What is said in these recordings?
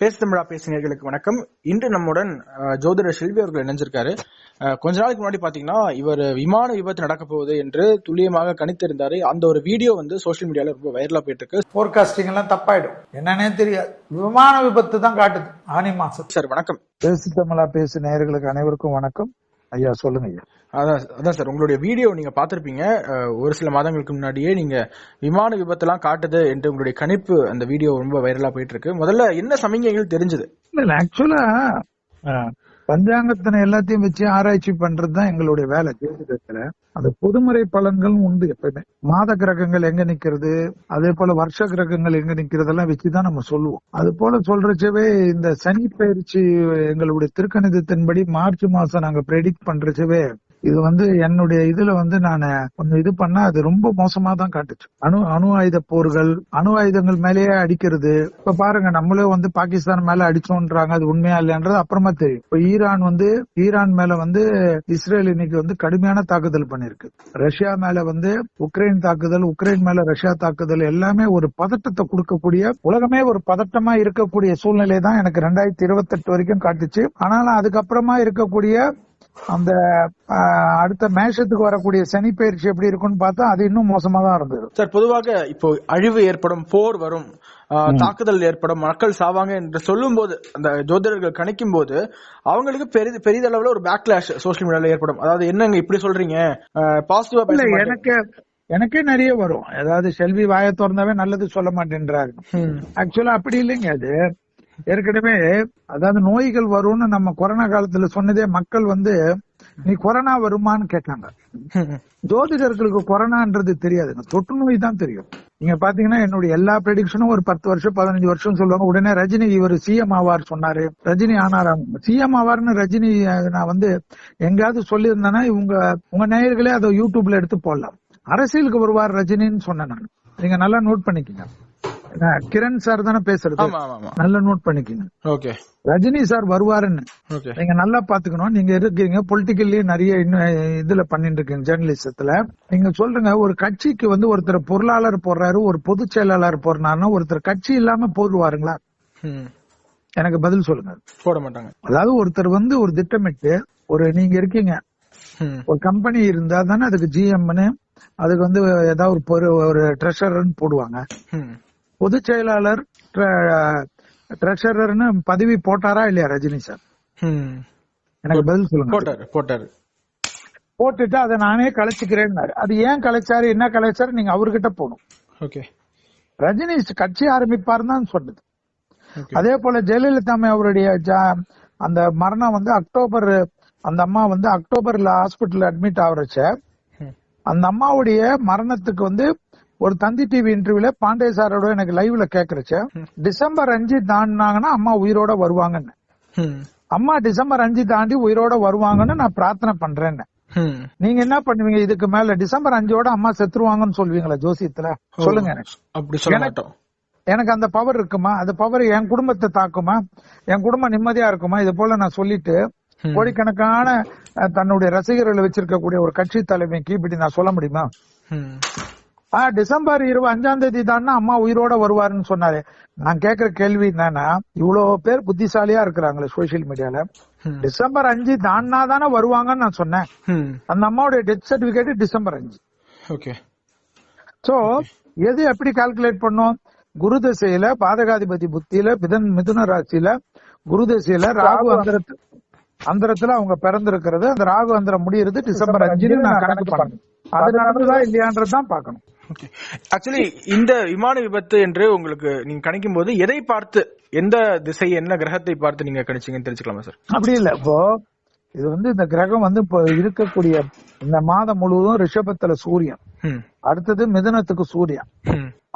பேசு தமிழா பேசினர்களுக்கு வணக்கம். இன்று நம்முடன் ஜோதிடர் செல்வி அவர்கள் இணைஞ்சிருக்காரு. கொஞ்ச நாளைக்கு முன்னாடி பாத்தீங்கன்னா இவர் விமான விபத்து நடக்க போகுது என்று துல்லியமாக கணித்திருந்தாரு. அந்த ஒரு வீடியோ வந்து சோஷியல் மீடியால ரொம்ப வைரலா போயிட்டு இருக்கு ஃபோர்காஸ்டிங் எல்லாம் தப்பாயிடும். என்னன்னே தெரியாது. விமான விபத்து தான் காட்டுது. ஆனி மாசம். சார் வணக்கம். பேசு தமிழா பேசு நேயர்களுக்கு அனைவருக்கும் வணக்கம். ஐயா சொல்லுங்க ஐயா. அதான் அதான் சார் உங்களுடைய வீடியோ நீங்க பார்த்திருப்பீங்க. அஹ், ஒரு சில மாதங்களுக்கு முன்னாடியே நீங்க விமான விபத்தெல்லாம் காட்டுது என்று உங்களுடைய கணிப்பு அந்த வீடியோ ரொம்ப வைரலா போயிட்டு இருக்கு. முதல்ல என்ன சமிகைகள் தெரிஞ்சது? இல்ல ஆக்சுவலா பஞ்சாங்கத்தினை எல்லாத்தையும் வச்சு ஆராய்ச்சி பண்றதுதான் எங்களுடைய வேலை. ஜோதிடத்துல அந்த பொதுமுறை பலன்களும் உண்டு எப்பயுமே. மாத கிரகங்கள் எங்க நிக்கிறது அதே போல வருஷ கிரகங்கள் எங்க நிக்கிறதெல்லாம் வச்சுதான் நம்ம சொல்லுவோம். அது போல சொல்றச்சவே இந்த சனி பயிற்சி எங்களுடைய திருக்கணிதத்தின்படி மார்ச் மாசம் நாங்க ப்ரெடிக்ட் பண்றச்சவே இது வந்து என்னுடைய இதுல வந்து நான் கொஞ்சம் இது பண்ணா அது ரொம்ப மோசமா தான் காட்டுச்சு. அணு அணு ஆயுத போர்கள் அணு ஆயுதங்கள் மேலேயே அடிக்கிறது. இப்ப பாருங்க நம்மளே வந்து பாகிஸ்தான் மேல அடிச்சோன்றாங்க அது உண்மையா இல்லைன்றது அப்புறமா தெரியும். இப்ப ஈரான் வந்து ஈரான் மேல வந்து இஸ்ரேல் இன்னைக்கு வந்து கடுமையான தாக்குதல் பண்ணிருக்கு. ரஷ்யா மேல வந்து உக்ரைன் தாக்குதல் உக்ரைன் மேல ரஷ்யா தாக்குதல் எல்லாமே ஒரு பதட்டத்தை கொடுக்கக்கூடிய உலகமே ஒரு பதட்டமா இருக்கக்கூடிய சூழ்நிலை தான் எனக்கு ரெண்டாயிரத்தி இருபத்தெட்டு வரைக்கும் காட்டுச்சு. ஆனாலும் அதுக்கப்புறமா இருக்கக்கூடிய அந்த அடுத்த மேஷத்துக்கு வரக்கூடிய சனி பயிற்சி எப்படி இருக்கும்னு பார்த்தா அது இன்னும் மோசமா தான் இருந்தது. சார் பொதுவாக இப்போ அழிவு ஏற்படும் போர் வரும் தாக்குதல் ஏற்படும் மக்கள் சாவாங்க என்று சொல்லும் போது அந்த ஜோதிடர்கள் கணிக்கும் போது அவங்களுக்கு பெரிய பெரிதளவுல ஒரு பேக்லாஷ் சோஷியல் மீடியால ஏற்படும். அதாவது என்னங்க இப்படி சொல்றீங்க? பாசிட்டிவா. எனக்கு எனக்கே நிறைய வரும். அதாவது செல்வி வாயை திறந்தாவே நல்லது சொல்ல மாட்டேன்றாரு. ம். ஆக்சுவலா அப்படி இல்லைங்க அது ஏற்கனவே அதாவது நோய்கள் வரும்னு நம்ம கொரோனா காலத்துல சொன்னதே மக்கள் வந்து நீ கொரோனா வருமான்னு கேட்டாங்க. ஜோதிடர்களுக்கு கொரோனான்றது தெரியாதுங்க தொற்று நோய் தான் தெரியும். நீங்க பாத்தீங்கன்னா என்னுடைய எல்லா ப்ரெடிக்ஷனும் ஒரு பத்து வருஷம் பதினஞ்சு வருஷம் சொல்லுவாங்க. உடனே ரஜினி இவர் சிஎம் ஆவார் சொன்னாரு. ரஜினி ஆனாராம் சிஎம் ஆவார்னு ரஜினி நான் வந்து எங்கேயாவது சொல்லியிருந்தேன்னா இவங்க உங்க நேயர்களே அதை யூடியூப்ல எடுத்து போடலாம். அரசியலுக்கு வருவார் ரஜினின்னு சொன்னேன் நான். நீங்க நல்லா நோட் பண்ணிக்கங்க. கிரண் சார் தானே பேசுறது. நல்லா நோட் பண்ணிக்கங்க. ஓகே. ரஜினி சார் வருவாருன்னு. நீங்க நல்லா பாத்துக்கணும் நீங்க இருக்கீங்க. பொலிட்டிக்கல்லி நிறைய இன்னும் இதுல பண்ணிட்டு இருக்கீங்க ஜேர்னலிசத்துல நீங்க சொல்றீங்க ஒரு கட்சிக்கு வந்து ஒருத்தர் பொருளாளர் போடுறாரு ஒரு பொதுச் செயலாளர் போடுறாருன்னா ஒருத்தர் கட்சி இல்லாம போடுவாருங்களா. எனக்கு பதில் சொல்லுங்க. போட மாட்டாங்க. அதாவது ஒருத்தர் வந்து ஒரு திட்டமிட்டு ஒரு நீங்க இருக்கீங்க. ஒரு கம்பெனி இருந்தா தானே அதுக்கு ஜிஎம்னு அதுக்கு வந்து ஏதாவது ஒரு ஒரு ட்ரெஷரர்னு போடுவாங்க. பொதுச் செயலாளர் ட்ரெஷரர்னு பதவி போட்டாரா இல்லையா ரஜினி சார். எனக்கு பதில் சொல்லுங்க. போட்டாரு போட்டாரு. போட்டுட்டு அதை நானே கலைச்சுக்கிறேன்னாரு. அது ஏன் கலைச்சாரு என்ன கலைச்சாரு நீங்க அவர்கிட்ட போகணும். ஓகே. ரஜினி கட்சி ஆரம்பிப்பாருன்னு தான் சொன்னது. அதே போல ஜெயலலிதா அவருடைய அந்த மரணம் வந்து அக்டோபர் அந்த அம்மா வந்து அக்டோபர்ல ஹாஸ்பிட்டல் அட்மிட் ஆகுறச்ச. அந்த அம்மாவுடைய மரணத்துக்கு வந்து ஒரு தந்தி டிவி இன்டர்வியூல பாண்டே சாரோட எனக்கு லைவ்ல கேக்குறச்ச டிசம்பர் அஞ்சு தாண்டினாங்கன்னா அம்மா உயிரோட வருவாங்கன்னு. அம்மா டிசம்பர் அஞ்சு தாண்டி உயிரோட வருவாங்கன்னு நான் பிரார்த்தனை பண்றேன்னு. நீங்க என்ன பண்ணுவீங்க இதுக்கு மேல? டிசம்பர் அஞ்சோட அம்மா செத்துருவாங்கன்னு சொல்லுவீங்களா ஜோசியத்துல? சொல்லுங்க எனக்கு. அப்படி சொல்ல எனக்கு- மாட்டோம். எனக்கு அந்த பவர் இருக்குமா? அந்த பவர் என் குடும்பத்தை தாக்குமா? என் குடும்பம் நிம்மதியா இருக்குமா? இது போல நான் சொல்லிட்டு. கோடிக்கணக்கான தன்னுடைய ரசிகர்களை வச்சிருக்கக்கூடிய ஒரு கட்சி தலைமைக்கு இப்படி நான் சொல்ல முடியுமா? ம். ஆ டிசம்பர் இருபது அஞ்சாம் தேதி தானே அம்மா உயிரோட வருவாருன்னு சொன்னாரு. நான் கேக்குற கேள்வி என்னன்னா இவ்வளவு பேர் புத்திசாலியா இருக்கிறாங்களே சோசியல் மீடியால. டிசம்பர் அஞ்சு தானா தானே வருவாங்கன்னு நான் சொன்னேன். அந்த அம்மாவுடைய டெத் சர்டிபிகேட் டிசம்பர் அஞ்சு. ஓகே. சோ எது எப்படி கால்குலேட் பண்ணோம்? குரு திசையில பாதகாதிபதி புத்தியில மிதன் மிதுன ராசியில குரு திசையில ராகு அந்தரத்து அந்தரத்துல அவங்க பிறந்திருக்கிறது. அந்த ராகு அந்தரம் முடியறது டிசம்பர் அஞ்சுன்னு நான் கணக்கு பண்ணேன் அது நடந்ததா இல்லையான்றதுதான் பார்க்கணும். ஓகே ஆக்சுவலி இந்த விமான விபத்து என்று உங்களுக்கு நீங்க கணிக்கும் போது எதை பார்த்து எந்த திசை என்ன கிரகத்தை பார்த்து நீங்க கணிச்சீங்கன்னு தெரிஞ்சுக்கலாமா சார் அப்படி இல்ல. இப்போ இது வந்து இந்த கிரகம் வந்து இப்போ இருக்கக்கூடிய இந்த மாதம் முழுவதும் ரிஷபத்துல சூரியன். அடுத்தது மிதுனத்துக்கு சூரியன்.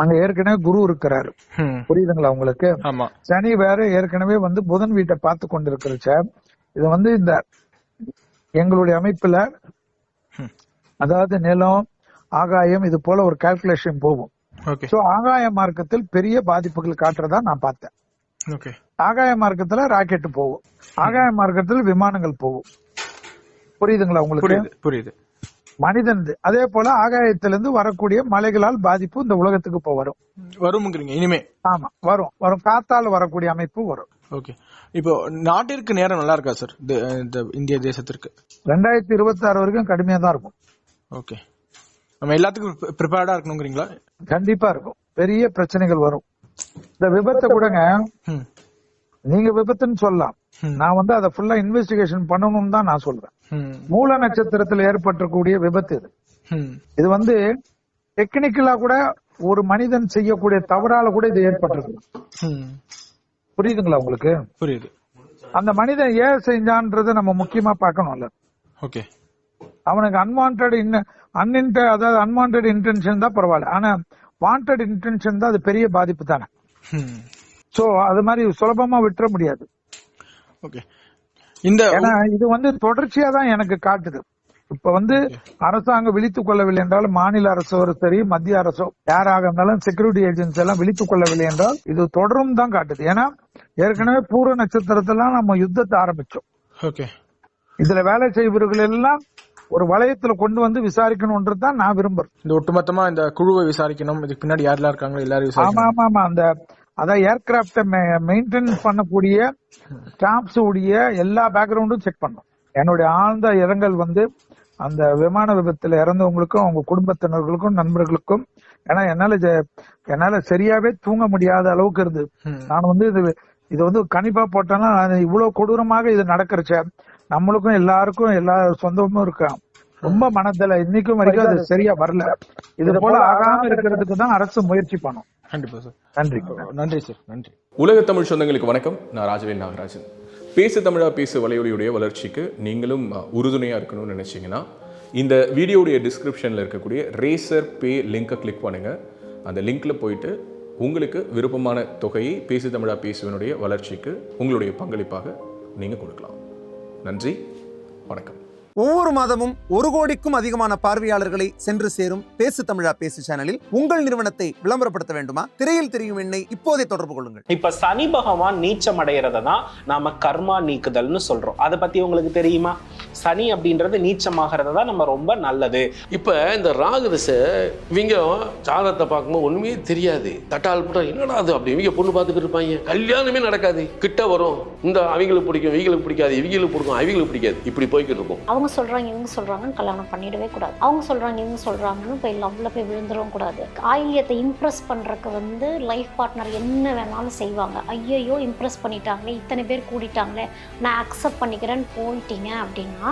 அங்க ஏற்கனவே குரு இருக்கிறாரு. புரியுதுங்களா உங்களுக்கு? ஆமா. சனி வேற ஏற்கனவே வந்து புதன் வீட்டை பார்த்து கொண்டிருக்கிறச்ச இது வந்து இந்த எங்களுடைய அமைப்புல. அதாவது நிலம் ஆகாயம் இது போல ஒரு கால்குலேஷன் போகும். ஓகே சோ ஆகாய மார்க்கத்தில் பெரிய பாதிப்புகள் காட்டுறதா நான் பார்த்தேன். ஓகே ஆகாய மார்க்கத்துல ராக்கெட் போகும். ஆகாய மார்க்கத்தில் விமானங்கள் போகும். புரியுதுங்களா உங்களுக்கு? புரியுது மனிதன் அதே போல ஆகாயத்திலிருந்து வரக்கூடிய மலைகளால் பாதிப்பு இந்த உலகத்துக்கு இப்ப வரும். வரும்ங்கிறீங்க இனிமே. ஆமா வரும். வரும். காத்தால் வரக்கூடிய அமைப்பு வரும். ஓகே இப்போ நாட்டிற்கு நேரம் நல்லா இருக்கா சார் இந்த இந்திய தேசத்திற்கு? ரெண்டாயிரத்தி இருபத்தி ஆறு வரைக்கும் கடுமையா தான் இருக்கும். ஓகே நம்ம எல்லாத்துக்கும் ப்ரிப்பேர்டா இருக்கணுங்கிறீங்களா? கண்டிப்பா இருக்கும். பெரிய பிரச்சனைகள் வரும். இந்த விபத்தை கூடங்க நீங்க விபத்துன்னு சொல்லலாம். நான் வந்து அதை ஃபுல்லா இன்வெஸ்டிகேஷன் பண்ணணும்னு தான் நான் சொல்றேன். மூல நட்சத்திரத்தில் ஏற்பட்டிருக்கக்கூடிய விபத்து இது. இது வந்து டெக்னிக்கலா கூட ஒரு மனிதன் செய்யக்கூடிய தவறால கூட இது ஏற்பட்டிருக்கு. ம். புரியுதுங்களா உங்களுக்கு? புரியுது. அந்த மனிதன் ஏன் செஞ்சான்றதை நம்ம முக்கியமா பார்க்கணும்ல. ஓகே. அவனுக்கு அன்வான்ட் அன்இன்ட அதாவது அன்வான்ட் இன்டென்ஷன் தான் பரவாயில்ல. ஆனா வாண்டட் இன்டென்ஷன் தான் அது பெரிய பாதிப்பு தானே. சோ அது மாதிரி சுலபமா விட்டுற முடியாது. ஓகே இந்த ஏன்னா இது வந்து தொடர்ச்சியா தான் எனக்கு காட்டுது. இப்ப வந்து அரசாங்கம் விழித்துக் கொள்ளவில்லை என்றால் மாநில அரசோ சரி மத்திய அரசோ யாராக இருந்தாலும் செக்யூரிட்டி ஏஜென்சி எல்லாம் விழித்துக் கொள்ளவில்லை என்றால் இது தொடரும் தான் காட்டுது. ஏன்னா ஏற்கனவே பூர்வ நட்சத்திரத்தெல்லாம் நம்ம யுத்தத்தை ஆரம்பிச்சோம். ஓகே இதுல வேலை செய்பவர்கள் எல்லாம் ஒரு வளையத்துல கொண்டு வந்து விசாரிக்கணும்ன்றது தான் நான் விரும்புறேன். இந்த ஒட்டுமொத்தமா இந்த குழுவை விசாரிக்கணும் இதுக்கு பின்னாடி யாரெல்லாம் இருக்காங்களோ எல்லாரும் ஆமா ஆமா ஆமா. அந்த அதான் ஏர்கிராப்ட மெயின்டைன் பண்ணக்கூடிய ஸ்டாப்ஸ் உடைய எல்லா பேக்ரவுண்டும் செக் பண்ணும் என்னுடைய ஆழ்ந்த இரங்கல் வந்து அந்த விமான விபத்துல இறந்தவங்களுக்கும் அவங்க குடும்பத்தினர்களுக்கும் நண்பர்களுக்கும் ஏன்னா என்னால என்னால சரியாவே தூங்க முடியாத அளவுக்கு இருந்தது. ம். நான் வந்து இது இது வந்து கணிப்பா போட்டேன்னா இவ்வளவு கொடூரமாக இது நடக்கிறச்ச. நம்மளுக்கும் எல்லாருக்கும் எல்லா சொந்தமும் இருக்கான் ரொம்ப மனதில இன்னைக்கும் வரைக்கும் அது சரியா வரல. இது போல ஆகாம இருக்கிறதுக்கு தான் அரசு முயற்சி பண்ணும். கண்டிப்பா சார் நன்றி. நன்றி சார் நன்றி. உலக தமிழ் சொந்தங்களுக்கு வணக்கம். நான் ராஜவேல் நாகராஜன். பேசு தமிழா பேசு வலையொலியுடைய வளர்ச்சிக்கு நீங்களும் உறுதுணையா இருக்கணும்னு நினைச்சீங்கன்னா இந்த வீடியோடைய டிஸ்கிரிப்ஷனில் இருக்கக்கூடிய ரேசர் பே லிங்கை கிளிக் பண்ணுங்க. அந்த லிங்க்ல போயிட்டு உங்களுக்கு விருப்பமான தொகையை பேசு தமிழா பேசுவனுடைய வளர்ச்சிக்கு உங்களுடைய பங்களிப்பாக நீங்க கொடுக்கலாம். நன்றி வணக்கம். ஒவ்வொரு மாதமும் ஒரு கோடிக்கும் அதிகமான பார்வையாளர்களை சென்று சேரும் பேசு தமிழா பேசு சேனலில் உங்கள் நிறுவனத்தை விளம்பரப்படுத்த வேண்டுமா? திரையில் தெரியும் எண்ணை இப்போதே தொடர்பு கொள்ளுங்கள். இப்ப சனி பகவான் நீச்சம் அடைகிறத தான் நாம கர்மா நீக்குதல்னு சொல்றோம். அதை பத்தி உங்களுக்கு தெரியுமா? சனி அப்படின்றது நீச்சமாகிறத தான் நம்ம ரொம்ப நல்லது. இப்போ இந்த ராகுதசை இவங்க ஜாதகத்தை பார்க்கும்போது ஒன்றுமே தெரியாது. தட்டால் போட்டா என்னடா அது அப்படி? இவங்க பொண்ணு பார்த்துக்கிட்டு இருப்பாங்க. கல்யாணமே நடக்காது. கிட்ட வரும். இந்த அவங்களுக்கு பிடிக்கும் இவங்களுக்கு பிடிக்காது. இவங்களுக்கு பிடிக்கும் அவங்களுக்கு பிடிக்காது. இப்படி போய்கிட்டு இருக்கும். அவங்க சொல்றாங்க இவங்க சொல்றாங்கன்னு கல்யாணம் பண்ணிடவே கூடாது. அவங்க சொல்றாங்க இவங்க சொல்றாங்கன்னு போய் லவ்ல போய் விழுந்துடவும் கூடாது. ஆயிலியத்தை இம்ப்ரெஸ் பண்றதுக்கு வந்து லைஃப் பார்ட்னர் என்ன வேணாலும் செய்வாங்க. ஐயையோ இம்ப்ரெஸ் பண்ணிட்டாங்களே இத்தனை பேர் கூடிட்டாங்களே நான் அக்செப்ட் பண்ணிக்கிறேன்னு போயிட்டீங்க அப்படின்னா